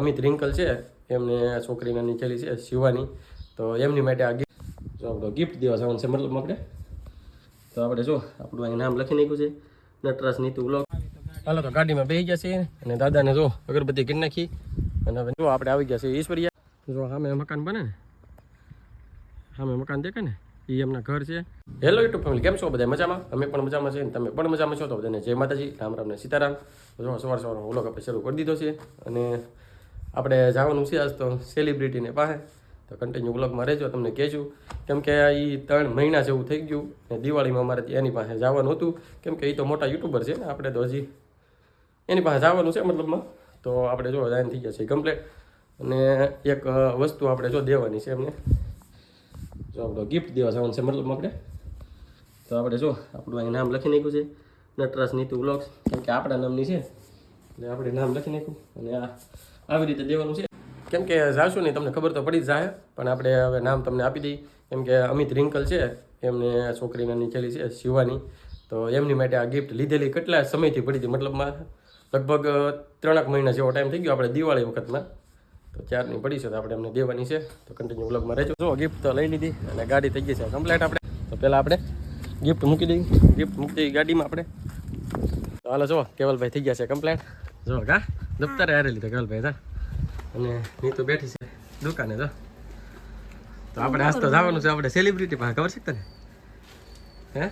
અમિત રિંકલ છે, એમને છોકરીને નાની ચેલી છે, શિવાની. તો એમની માટે આ ગિફ્ટ જો ગિફ્ટ દેવા જવાનું છે મતલબ આપણે. તો આપણે જો આપણું અહીં નામ લખી નાખ્યું છે, નટરાજ નીતુ બ્લોક હાલો તો ગાડીમાં બેસી ગયા છે અને દાદાને જો અગરબત્તી કરી નાખી. અને હવે જો આપણે આવી ગયા છે ઈશ્વરિયા. જો સામે મકાન બને ને. સામે મકાન દેખે ને એ એમના ઘર છે. હેલો યુટ્યુબ ફેમિલી કેમ છો બધા મજામાં? અમે પણ મજામાં છે તમે પણ મજામાં છો તો બધાને જય માતાજી, રામ રામ ને સીતારામ. જો સવાર સવાર વ્લોગ આપણે શરૂ કરી દીધો છે અને આપણે જવાનું છે આજ તો સેલિબ્રિટીને પાસે. તો કન્ટિન્યુ વ્લોગમાં રહેજો, તમને કહેજો. કેમ કે એ ત્રણ મહિના જેવું થઈ ગયું ને દિવાળીમાં અમારે એની પાસે જવાનું હતું. કેમ કે એ તો મોટા યુટ્યુબર છે ને આપણે તો હજી એની પાસે જવાનું છે મતલબમાં. તો આપણે જો જાઈન થઈ ગયા છે કમ્પ્લેટ અને એક વસ્તુ આપણે જો દેવાની છે એમને. જો આપણો ગિફ્ટ દેવા જવાનું છે મતલબ આપણે. તો આપણે જો આપણું અહીં નામ લખી નાખ્યું છે. નટરાજ નીતુ બ્લોગ્સ કેમ કે આપણા નામની છે. એટલે આપણે નામ લખી નાખ્યું. અને આ આવી રીતે દેવાનું છે. કેમ કે જાશું નહીં તમને ખબર તો પડી જ જાય પણ આપણે હવે નામ તમને આપી દઈએ કેમ કે અમિત રિંકલ છે, એમને છોકરીને નીચેલી છે, શિવાની. તો એમની માટે આ ગિફ્ટ લીધેલી કેટલા સમયથી પડી હતી? મતલબમાં લગભગ ત્રણેક મહિના જેવો ટાઈમ થઈ ગયો આપણે દિવાળી વખતમાં તો ચારની પડી છે તો આપણે એમને દેવાની છે. તો કન્ટિન્યુ વ્લોગમાં રહેજો. જો ગિફ્ટ તો લઈ લીધી અને ગાડી થઈ ગઈ છે કમ્પ્લેટ આપણે. તો પહેલાં આપણે ગિફ્ટ મૂકી દઈએ. ગિફ્ટ મૂકી દઈએ ગાડીમાં આપણે. તો હાલો જો કેવલભાઈ થઈ ગયા છે કમ્પ્લેટ જો કા. દફતરે હારે લીધા કેવલભાઈ જા. અને નીતુ બેઠી છે દુકાને જો. તો આપણે આજ તો જવાનું છે આપણે સેલિબ્રિટી પાસે ખબર છે તને? હે?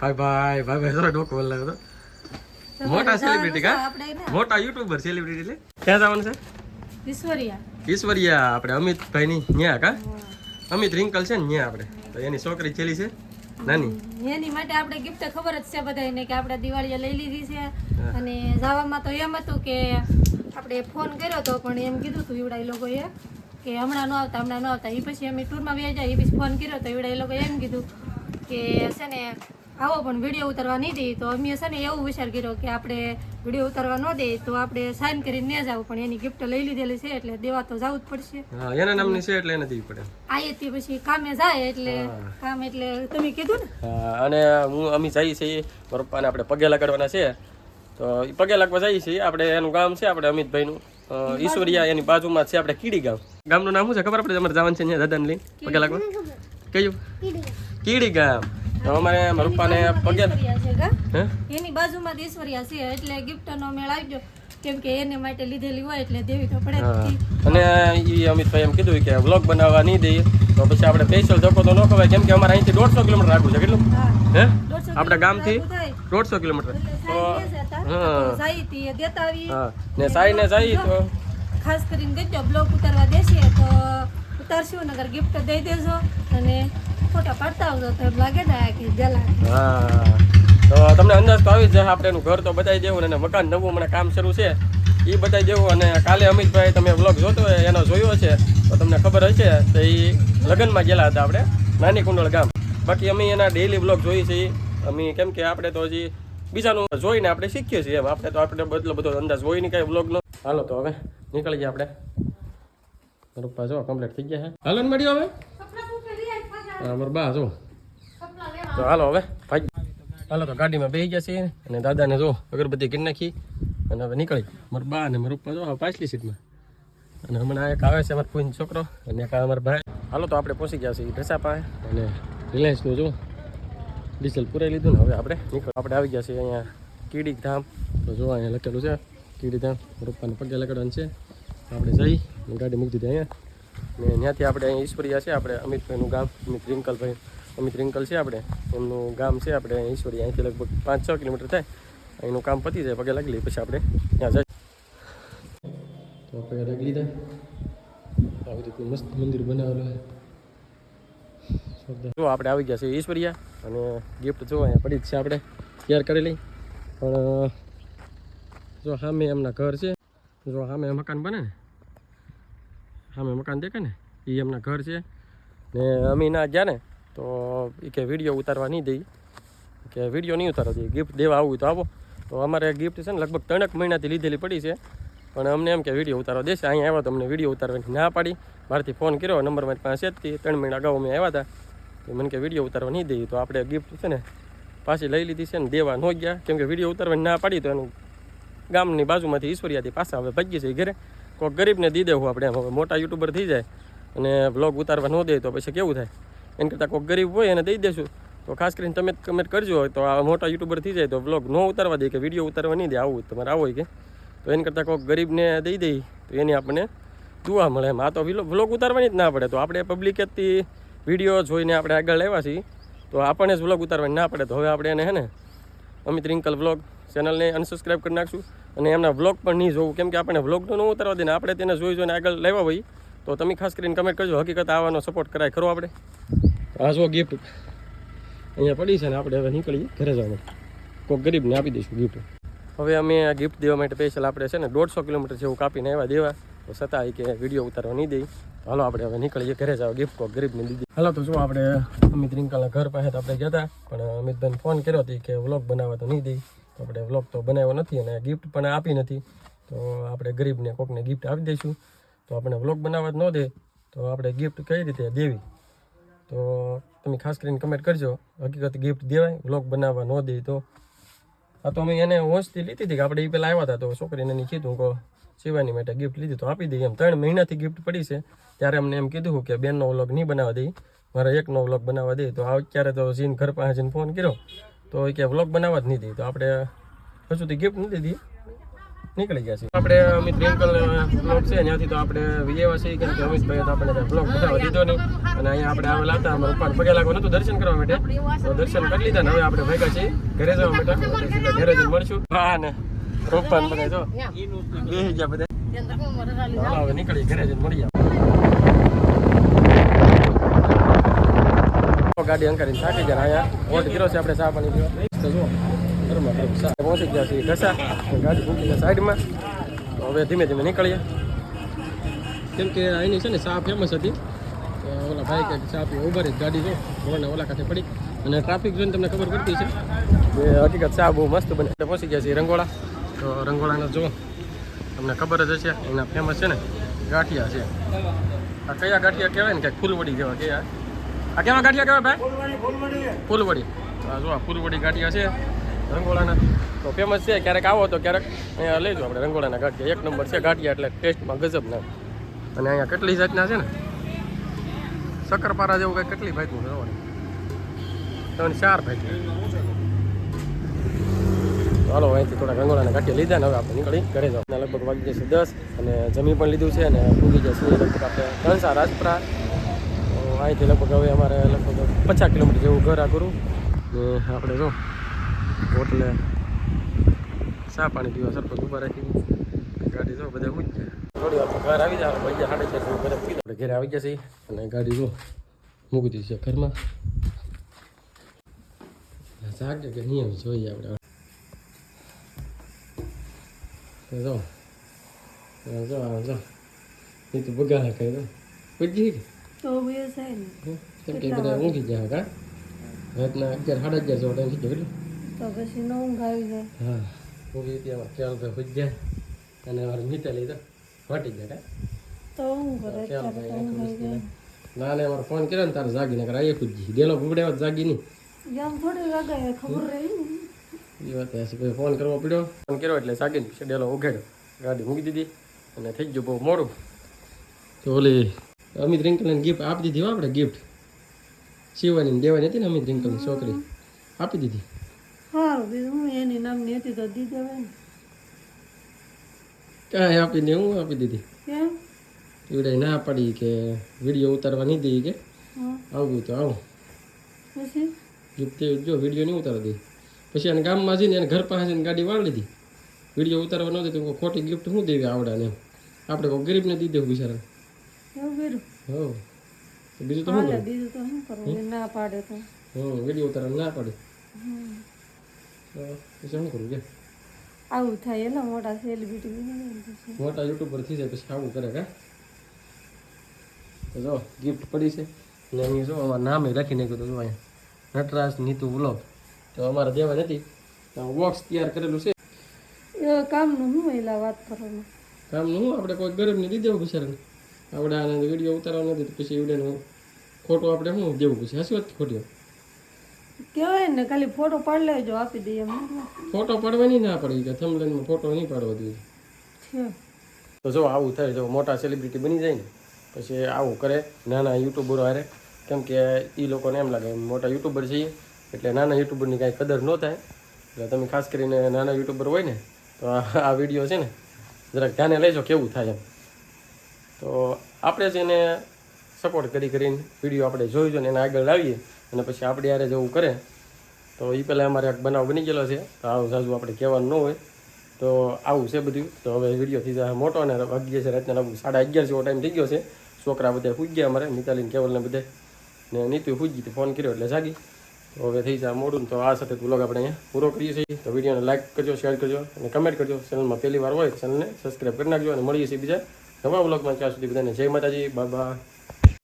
ભાઈ ભાઈ ભાઈ ભાઈ જો ડોકો બોલાવ્યો તો મોટા સેલિબ્રિટી કા? મોટા યુટ્યુબર સેલિબ્રિટી એટલે ક્યાં જવાનું છે? ઈશ્વરિયા. ઈશ્વરિયા આપણે અમિતભાઈની ન્યા કા? અમિત રિંકલ છે ને ન્યા આપણે. તો એની છોકરી છેલી છે. નાની? એની માટે આપણે ગિફ્ટ ખબર જ છે બધાને કે આપણે દિવાળીએ લઈ લીધી છે. અને જવામાં તો એમ હતું કે આપણે ફોન કર્યો તો પણ એમ કીધું હતું એવડા એ લોકોએ કે હમણાં ન આવતા હમણાં ન આવતા. એ પછી અમે ટૂરમાં જાય એ પછી ફોન કર્યો તો ઈવડા એ લોકોએ એમ કીધું કે છે ને આવો પણ વીડિયો ઉતારવા નહીં દે તો અમે છે ને એવું વિચાર કર્યો કે આપણે વીડિયો ઉતારવા ન દે તો આપણે સાઇન કરીને ન જાવ પણ એની ગિફ્ટ લઈ લીધેલી છે એટલે દેવા તો જવું જ પડશે. હા એના નામની છે એટલે એને દેવી પડે. આયેથી પછી કામે જાય એટલે કામ એટલે તમે કીધું ને? અને હું અમે જઈએ છીએ મારા પપ્પાને આપણે પગે લગાડવાના છે. તો પગે લાગવા જઈએ છીએ. આપણે એનું ગામ છે આપણે અમિતભાઈનું. ઈશ્વરિયા એની બાજુમાં છે આપણે કીડી ગામ. ગામનું નામ શું છે ખબર? આપણે અમારે જવાનું છે ત્યાં દાદાને લઈને પગે લાગવા. કયું? કીડી ગામ. તો અમારે મારા પપ્પાને પગે એની બાજુમાં દેશવરિયા છે એટલે ગિફ્ટ નો મેળ આવી કેમ કે એને માટે લીધેલી હોય એટલે દેવી તો પડે. અને એ અમિતભાઈ એમ કીધું કે વ્લોગ બનાવવા નહીં દઈએ. તો પછી આપણે સ્પેશિયલ ધક્કો તો ન ખવાય કેમ કે અમારે અહીંથી દોઢસો કિલોમીટર રાખવું છે કેટલું? હા. આપણા ગામથી. દોઢસો કિલોમીટર. તો. હા. ને સાઈ ને સાઈ તો ખાસ કરીને ગજો બ્લોગ ઉતારવા દેશે તો ઉતારશું નગર ગિફ્ટ દઈ દેજો. અને તો હા. તો તમને અંદાજ તો આવી જ જાય આપણે ઘર તો બતાવી દેવું અને મકાન નવું હમણાં કામ શરૂ છે. એ બતાવી દેવું અને કાલે અમિતભાઈ તમે વ્લોગ જોતો હોય, એનો જોયો છે, તો તમને ખબર હશે, તો એ લગ્નમાં ગયેલા હતા આપણે, નાની કુંડળ ગામ. બાકી અમે એના ડેઈલી વ્લોગ જોઈએ છીએ અમે કેમ કે આપણે તો હજી બીજાનું જોઈને આપણે શીખીએ છીએ એમ. આપણે તો આપણે બદલો બધો અંદાજ હોય નહીં, કાંઈ વ્લોગનો હાલો તો હવે નીકળી ગયા આપણે. રૂપા જો કમ્પ્લીટ થઈ ગયા છે. હાલો મળ્યો હવે. અમારા બા જો તો હાલો હવે, ભાઈ. હાલો, તો ગાડીમાં બેસી ગયા છીએ અને દાદાને જો અગરબત્તી કરી નાખી અને હવે નીકળી. મારા બા અને મારા પપ્પા જો પાછલી સીટમાં. અને હમણાં એક આવે છે અમારો પૂન છોકરો અને એક અમારા ભાઈ. હાલો, તો આપણે પહોંચી ગયા છીએ ઢસા પાસે અને રિલાયન્સનું જો ડીઝલ પુરાઈ લીધું ને હવે આપણે નીકળ. આપણે આવી ગયા છીએ અહીંયા કીડી ધામ. તો જો અહીંયા લખેલું છે, કીડી ધામ. પપ્પાને પગે લગાડવાનું છે. આપણે જઈ ગાડી મૂકી દીધી અહીંયા. ને ત્યાંથી આપણે અહીંયા ઈશ્વરિયા છે, આપણે અમિતભાઈનું ગામ, અમિત રિંકલભાઈ, અમિત રિંકલ છે આપણે. એમનું ગામ છે, આપણે અહીં ઈશ્વરિયા. અહીંથી લગભગ પાંચ છ કિલોમીટર થાય. અહીંનું કામ પતી જાય, પગે લાગી પછી આપણે ત્યાં જાય તો પગે લાગી લીધા આવી રીતનું મસ્ત મંદિર બનાવેલું જો આપણે આવી ગયા છે ઈશ્વરિયા, અને ગિફ્ટ જો અહીંયા પડી જ છે આપણે, તૈયાર કરેલી પણ જો સામે એમના ઘર છે. જો સામે મકાન બને ને સામે મકાન દેખે ને એ એમના ઘર છે. ને અમે ના ગયા ને, તો એ કે વીડિયો ઉતારવા નહીં દઈ. કે વીડિયો નહીં ઉતારવા દઈએ ગિફ્ટ દેવા આવું તો આવો. તો અમારે ગિફ્ટ છે ને લગભગ ત્રણેક મહિનાથી લીધેલી પડી છે. પણ અમને એમ કે વીડિયો ઉતારવા દેશે. અહીંયા આવ્યા તો અમને વીડિયો ઉતારવાની ના પાડી. મારાથી ફોન કર્યો નંબર મારી પાસે જ ત્રણ મહિના અગાઉ અમે આવ્યા હતા તો મને કે વીડિયો ઉતારવા નહીં દઈએ તો આપણે ગિફ્ટ છે ને પાછી લઈ લીધી છે ને દેવા ન ગયા. કેમ કે વીડિયો ઉતારવાની ના પાડી તો એનું ગામની બાજુમાંથી ઈશ્વરિયાથી પાછા હવે ભાગી છે ઘરે. કોઈક ગરીબને દી દેવું આપણે એમ. હવે મોટા યુટ્યુબર થઈ જાય અને બ્લોગ ઉતારવા ન દે તો પછી કેવું થાય? એના કરતાં કોઈક ગરીબ હોય એને દઈ દેશું. તો ખાસ કરીને તમે કમેન્ટ કરજો. તો આ મોટા યુટ્યુબર થઈ જાય તો બ્લોગ ન ઉતારવા દે કે વીડિયો ઉતારવા નહીં દે, આવું તમારે આવો કે? તો એના કરતાં કોઈક ગરીબને દઈ દઈ તો એની આપણને દુઆ મળે એમ. આ તો વ્લોગ ઉતારવાની જ ના પડે. તો આપણે પબ્લિકેથી વીડિયો જોઈને આપણે આગળ આવ્યા છીએ. તો આપણને જ વ્લોગ ઉતારવાની ના પડે. તો હવે આપણે એને હે ને અમિત રિંકલ વ્લોગ ચેનલને અનસબસ્ક્રાઈબ કરી નાખશું. અને એમના વ્લોગ પણ નહીં જોવું. કેમ કે આપણે વ્લોગ તો ન ઉતારવા દે ને આપણે તેને જોઈ જોઈને આગળ લાવ્યા હોય, તો તમે ખાસ કરીને કમેન્ટ કરજો. હકીકત આવવાનો સપોર્ટ કરાય ખરો આપણે. આ જો ગિફ્ટ અહીંયા પડી છે ને, આપણે હવે નીકળીએ ઘરે જવાનું. કોઈક ગરીબને આપી દઈશું ગિફ્ટ હવે અમે આ ગિફ્ટ દેવા માટે સ્પેશિયલ આપણે છે ને, દોઢસો કિલોમીટર જેવું કાપીને આવ્યા દેવા. તો છતાં કે વીડિયો ઉતારવા નહીં દઈ. હાલો, આપણે હવે નીકળીએ ઘરે જાવ. ગિફ્ટ કોક ગરીબને દીધી હાલો, તો જો આપણે અમિત રિંકલના ઘર પાસે તો આપણે ગયા હતા, પણ અમિતભાઈને ફોન કર્યો હતી કે વ્લોગ બનાવવા તો નહીં દઈ. આપણે વ્લોગ તો બનાવ્યો નથી અને ગિફ્ટ પણ આપી નથી. તો આપણે ગરીબને કોકને ગિફ્ટ આપી દઈશું. તો આપણે વ્લોગ બનાવવા જ ન દે, તો આપણે ગિફ્ટ કઈ રીતે દેવી? તો તમે ખાસ કરીને કમેન્ટ કરજો. હકીકત ગિફ્ટ દેવાય વ્લોગ બનાવવા ન દે તો. આ તો અમે એને હોંશથી લીધી હતી કે આપણે એ પહેલાં આવ્યા હતા તો છોકરીને એની કીધું કે શિવાની માટે ગિફ્ટ લીધી તો આપી દઈએ એમ ત્રણ મહિનાથી ગિફ્ટ પડી છે. ત્યારે અમને એમ કીધું કે બેનનો વ્લોગ નહીં બનાવવા દઈ મારે એકનો વ્લોગ બનાવવા દે. તો અત્યારે તો સીન ઘર પાસે જઈને ફોન કર્યો. તો એ કે વ્લોગ બનાવવા જ નહીં તો આપણે હજુ સુધી ગિફ્ટ નથી દીધી. નીકળી ગયા છે આપણે, અમિત બેંકલ બ્લોગ છે, ત્યાંથી તો આપણે વિજયવા છીએ કે અમિતભાઈ આપણે બ્લોગ બતાવવા દીધો નહીં. અને અહીંયા આપણે આવેલા હતા અમારે ઉપર પગે લાગવાનું હતું દર્શન કરવા માટે. તો દર્શન કરી લીધા ને હવે આપણે ભેગા છીએ ઘરે જવા માટે. ઘરે જઈને મળશું. હા ને. પપ્પાને બધા જો. બે ગયા બધા. નીકળી ઘરે જઈને મળી જાવ ગાડી અંકારીને થાકી ગયા અહીંયા વોટ કર્યો છે આપણે ચા પાણી પીવા તો જો ઘરમાં પહોંચી ગયા છીએ ઘસા. ગાડી મૂકી ગયા સાઈડમાં. હવે ધીમે ધીમે નીકળીએ. કેમ કે અહીંની છે ને ચા ફેમસ હતી. ઓલા ભાઈ કે ચા પી ઊભા રહી ગાડી જો, રોડના ઓલા કાંઠે પડી. અને ટ્રાફિક જોઈને તમને ખબર પડતી છે એ હકીકત ચા બહુ મસ્ત બને. પહોંચી ગયા છીએ રંગોળા. તો રંગોળાને જો તમને ખબર જ હશે, એના ફેમસ છે ને ગાંઠિયા છે. આ કયા ગાંઠિયા કહેવાય ને કે ફૂલવડી જેવા કે આ કેવા ગાંઠિયા કહેવાય ભાઈ? ફૂલવડી જો ફૂલવડી ગાંઠિયા છે રંગોળાના. તો ફેમસ છે ક્યારેક આવો તો ક્યારેક અહીંયા લઈ જાઓ આપણે રંગોળાના ગાંઠિયા. એક નંબર છે ગાંઠિયા એટલે ટેસ્ટમાં ગજબ ના. અને અહીંયા કેટલી જાતના છે ને? શક્કરપારા જેવું કંઈ કેટલી ભાઈનું રહેવાનું ત્રણ ચાર ભાઈ ચાલો અહીંથી થોડા રંગોળાના ગાંઠિયા લીધા ને હવે આપણે નીકળી ઘરે જાવ અને લગભગ વાગી જશે દસ અને જમી પણ લીધું છે અને પૂગી જશે. લગભગ આપણે ત્રણસા રાજપરા અહીંથી લગભગ હવે અમારે લગભગ પચાસ કિલોમીટર જેવું ઘર કરું ને આપણે જો હોટલે ચા પાણી પીવા સરપંચ ઊભા રાખી ગાડી જો બધા ઘર આવી જાય ભાઈ સાડે ચાર ઘરે આપણે ઘરે આવી ગયા અને ગાડી જો મૂકી દીધી છે ઘરમાં. આપણે. જો તો બે થાય ને. કેમ કે બધા ઊંઘી જાય કા રાતના અગિયાર સાડા અગિયાર જેવો ટાઈમ થઈ ગયો તો પછી ન ઊંઘ આવી જાય હા. ઊંઘી ત્યાં ચાલ ભાઈ પૂછી જાય. અને મારે નીચે લઈ તો વાટી જાય તો ઊંઘ કરે ભાઈ ના. ને મારો ફોન કર્યો ને તારે જાગીને કરે આયે પૂછી ગયેલો ગુગડ્યા જાગી નહીં. જેમ થોડી લગાય ખબર રહી ને. એ વાત હશે ભાઈ ફોન કરવો પડ્યો. ફોન કર્યો એટલે જાગીને ડેલો ઉઘાડ્યો. ગાડી મૂકી દીધી અને થઈ ગયું બહુ મોડું. તો ઓલી અમિત રિંકલને ગિફ્ટ આપી દીધી આપણે ગિફ્ટ શિવાની દેવાની હતી ને અમિત રિંકલની છોકરી. આપી દીધી. સારું બીજું હું એની નામની હતી તો દી દેવાય કાંઈ આપીને હું આપી દીધી. કેમ? એવડે ના પડી કે વીડિયો ઉતારવા નહીં દઈ કે. આવું તો આવું. પછી? ગિફ્ટ જો વીડિયો નહીં ઉતારવા દઈ. પછી એને ગામમાં જઈને એને ઘર પાસે ગાડી વાળી લીધી વીડિયો ઉતારવા ન દે તો ખોટી ગિફ્ટ શું દેવી આવડે ને એમ. આપણે કોઈ ગરીબને દી દેવું બિચારા એવું કર્યું? હો. બીજું તો શું બીજું તો શું કરવું? ના પાડે તો. હમ વીડિયો ઉતારવા ના પડે. પછી શું કરું કે? આવું થાય એના મોટા સેલિબ્રિટી મોટા યુટ્યુબ પર થઈ જાય પછી આવું કરે કા? જો ગિફ્ટ પડી છે. ને અહીંયા જો અમારું નામે લખી નાખ્યું તો જો અહીંયા. નટરાજ નીતુ વ્લોગ તો અમારે દેવા નથી તો બોક્સ તૈયાર કરેલું છે. એ કામનું હું એલા વાત કરવાનું? કામનું આપણે કોઈ ગરીબને દીધી દેવું બિચારાને. આપણે આને વીડિયો ઉતારવા નથી તો પછી એવડે ખોટું આપણે શું દેવું પછી? હસી વાત ખોટી કહેવાય ને ખાલી ફોટો પાડી લેજો આપી દઈએ ફોટો પાડવાની ના પડી કે થમલેનમાં ફોટો નહીં પાડવા જોઈએ તો જો આવું થાય જો મોટા સેલિબ્રિટી બની જાય ને પછી આવું કરે નાના યુટ્યુબરો હારે કેમ કે એ લોકોને એમ લાગે મોટા યુટ્યુબર છીએ એટલે નાના યુટ્યુબરની કાંઈ કદર ન થાય. એટલે તમે ખાસ કરીને નાના યુટ્યુબર હોય ને તો આ આ વીડિયો છે ને જરાક ધ્યાને લેજો કેવું થાય એમ. તો આપણે જ એને સપોર્ટ કરી કરીને વીડિયો આપણે જોઈજો ને એને આગળ લાવીએ અને પછી આપણે યારે જવું કરે. તો એ પહેલાં અમારે એક બનાવ બની ગયેલો છે. તો આવું સાજુ આપણે કહેવાનું ન હોય. તો આવું છે બધું. તો હવે વીડિયો થઈ જાય મોટો અને વાગ્યે છે રાતના લગભગ સાડા અગિયાર જેવો ટાઈમ થઈ ગયો છે. છોકરા બધા પૂજ ગયા અમારે, મિતાલીને, કેવલને બધે. ને નીતુ પૂજી તો ફોન કર્યો એટલે જાગી. તો હવે થઈ જાય મોડું. તો આ સાથે બ્લોગ આપણે અહીંયા પૂરો કરીએ છીએ. તો વિડીયોને લાઇક કરજો શેર કરજો અને કમેન્ટ કરજો. ચેનલમાં પહેલી વાર હોય ચેનલને સબસ્ક્રાઈબ કરી નાખજો અને મળીએ છીએ બીજા નવા વ્લોગમાં ત્યાં સુધી બધાને જય માતાજી બાય